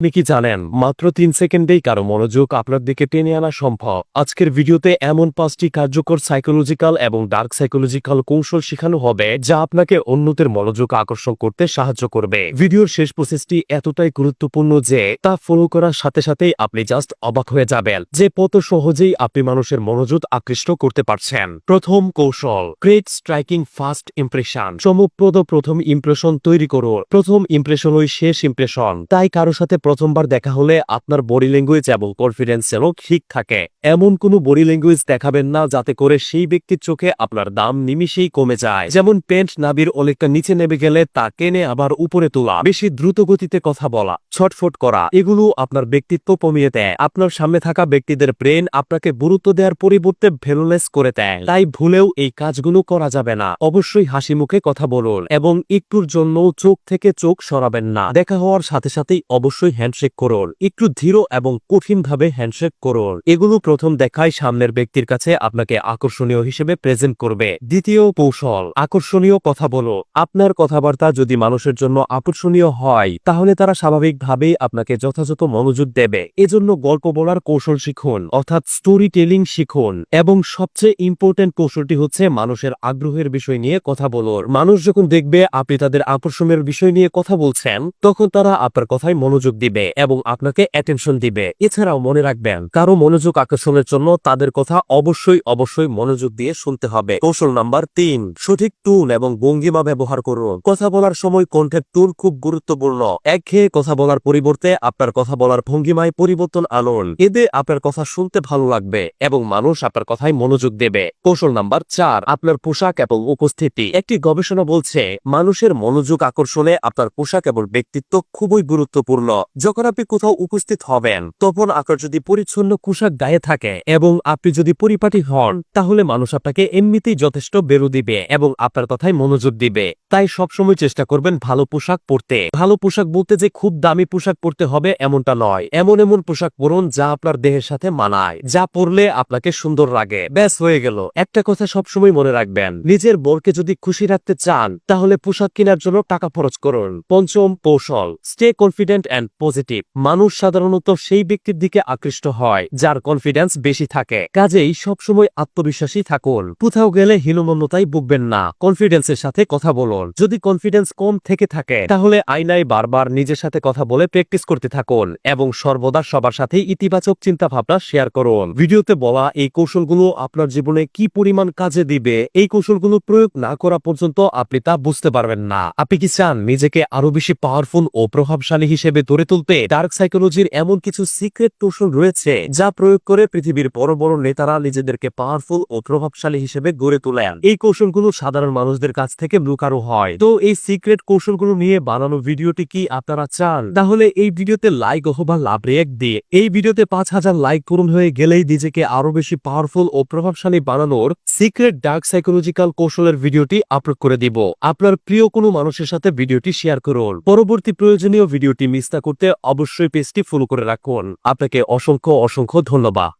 আপনি কি জানেন, মাত্র তিন সেকেন্ডেই কারও মনোযোগ আপনার দিকে টেনে আনা সম্ভব। আজকের ভিডিওতে এমন পাঁচটি কার্যকর সাইকোলজিক্যাল এবং ডার্ক সাইকোলজিক্যাল কৌশল শেখানো হবে, যা আপনাকে অন্যদের মনোযোগ আকর্ষণ করতে সাহায্য করবে। ভিডিওর শেষ প্রসেসটি এতটাই গুরুত্বপূর্ণ যে, তা ফলো করার সাথে সাথেই আপনি জাস্ট অবাক হয়ে যাবেন যে, কত সহজেই আপনি মানুষের মনোযোগ আকৃষ্ট করতে পারছেন। প্রথম কৌশল ক্রিয়েট স্ট্রাইকিং ফার্স্ট ইমপ্রেশন চমকপ্রদ প্রথম ইমপ্রেশন তৈরি করো প্রথম ইমপ্রেশন ওই শেষ ইমপ্রেশন তাই কারও সাথে প্রথমবার দেখা হলে আপনার বডি ল্যাঙ্গুয়েজ এবং কনফিডেন্স যেন ঠিক থাকে। এমন কোনো বডি ল্যাঙ্গুয়েজ দেখাবেন না, যাতে করে সেই ব্যক্তির চোখে আপনার দাম নিমিশেই কমে যায়। যেমন পেন্ট নাবির অনেকটা নিচে নেমে গেলে তা কেনে আবার উপরে তোলা। বেশি দ্রুত গতিতে কথা বলা, ছটফট করা, এগুলো আপনার ব্যক্তিত্ব কমিয়ে দেয়। আপনার সামনে থাকা ব্যক্তিদের ব্রেন আপনাকে গুরুত্ব দেওয়ার পরিবর্তে ভ্যালুলেস করে দেয়। তাই ভুলেও এই কাজগুলো করা যাবে না। অবশ্যই হাসি মুখে কথা বলুন এবং একটুর জন্য চোখ থেকে চোখ সরাবেন না। দেখা হওয়ার সাথে সাথেই অবশ্যই হ্যান্ডশেক করুন একটু ধীর এবং কঠিনভাবে হ্যান্ডশেক করুন এগুলো প্রথম দেখায় সামনের ব্যক্তির কাছে আপনাকে আকর্ষণীয় হিসেবে প্রেজেন্ট করবে। দ্বিতীয় কৌশল, আকর্ষণীয় কথা বলো। আপনার কথাবার্তা যদি মানুষের জন্য আকর্ষণীয় হয়, তাহলে তারা স্বাভাবিকভাবেই আপনাকে যথাযথ মনোযোগ দেবে। এজন্য গল্প বলার কৌশল শিখুন, অর্থাৎ স্টোরি টেলিং শিখুন। এবং সবচেয়ে ইম্পর্টেন্ট কৌশলটি হচ্ছে মানুষের আগ্রহের বিষয় নিয়ে কথা বলুন মানুষ যখন দেখবে আপনি তাদের আকর্ষণের বিষয় নিয়ে কথা বলছেন, তখন তারা আপনার কথায় মনোযোগ দিবে। এবং আপনাকে অ্যাটেনশন দিবে। এছাড়াও মনে রাখবেন, কারও মনোযোগ আকর্ষণের জন্য তাদের কথা অবশ্যই অবশ্যই মনোযোগ দিয়ে শুনতে হবে। কৌশল নাম্বার তিন, সঠিক টুন এবং ভঙ্গিমা ব্যবহার করুন। কথা বলার সময় কণ্ঠের টুন খুব গুরুত্বপূর্ণ। একঘেয়ে কথা বলার পরিবর্তে আপনার কথা বলার ভঙ্গিমায় পরিবর্তন আনুন। এতে আপনার কথা শুনতে ভালো লাগবে এবং মানুষ আপনার কথায় মনোযোগ দেবে। কৌশল নাম্বার চার, আপনার পোশাক এবং উপস্থিতি। একটি গবেষণা বলছে, মানুষের মনোযোগ আকর্ষণে আপনার পোশাক এবং ব্যক্তিত্ব খুবই গুরুত্বপূর্ণ। যখন আপনি কোথাও উপস্থিত হবেন, তখন আপনার যদি পরিচ্ছন্ন পোশাক গায়ে থাকে এবং আপনি যদি পরিপাটি হন, তাহলে মানুষ আপনাকে এমনিতেই যথেষ্ট বেরু দিবে এবং আপনার কথায় মনোযোগ দিবে। তাই সবসময় চেষ্টা করবেন ভালো পোশাক পরতে। ভালো পোশাক বলতে যে খুব দামি পোশাক পরতে হবে এমনটা নয়। এমন এমন পোশাক পরুন যা আপনার দেহের সাথে মানায়, যা পরলে আপনাকে সুন্দর লাগে। ব্যাস, হয়ে গেল। একটা কথা সবসময় মনে রাখবেন, নিজের বোরকে যদি খুশি রাখতে চান, তাহলে পোশাক কেনার জন্য টাকা খরচ করুন। পঞ্চম কৌশল স্টে কনফিডেন্ট অ্যান্ড পজিটিভ। মানুষ সাধারণত সেই ব্যক্তির দিকে আকৃষ্ট হয়, যার কনফিডেন্স বেশি থাকে। কাজেই সবসময় আত্মবিশ্বাসী থাকুন। কোথাও গেলে হীনমন্যতায় ভুগবেন না। কনফিডেন্সের সাথে কথা বলুন। যদি কনফিডেন্স কম থেকে থাকে, তাহলে আয়নায় বারবার নিজের সাথে কথা বলে প্র্যাকটিস করতে থাকুন এবং সর্বদা সবার সাথে ইতিবাচক চিন্তা ভাবনা শেয়ার করুন। ভিডিওতে বলা এই কৌশলগুলো আপনার জীবনে কি পরিমাণ কাজে দিবে, এই কৌশলগুলো প্রয়োগ না করা পর্যন্ত আপনি তা বুঝতে পারবেন না। আপনি কি চান নিজেকে আরও বেশি পাওয়ারফুল ও প্রভাবশালী হিসেবে গড়ে তুলতে ডার্ক সাইকোলজির এমন কিছু সিক্রেট কৌশল রয়েছে যা প্রয়োগ করে পৃথিবীর বড় বড় নেতারা নিজেদেরকে পাওয়ারফুল ও প্রভাবশালী হিসেবে গড়ে তোলেন। এই কৌশলগুলো সাধারণ মানুষদের কাছ থেকে লুকানো হয়। তো এই সিক্রেট কৌশলগুলো নিয়ে বানানো ভিডিওটি কি আপনারা চান? তাহলে এই ভিডিওতে লাইক অথবা লাভ রিয়েক্ট দিয়ে এই ভিডিওতে পাঁচ হাজার লাইক করুন হয়ে গেলেই নিজেকে আরও বেশি পাওয়ারফুল ও প্রভাবশালী বানানোর সিক্রেট ডার্ক সাইকোলজিক্যাল কৌশলের ভিডিওটি আপলোড করে দিব। আপনার প্রিয় কোনো মানুষের সাথে ভিডিওটি শেয়ার করুন। পরবর্তী প্রয়োজনীয় ভিডিওটি মিস না করতে অবশ্যই পেজটি ফলো করে রাখুন। আপনাকে অসংখ্য অসংখ্য ধন্যবাদ।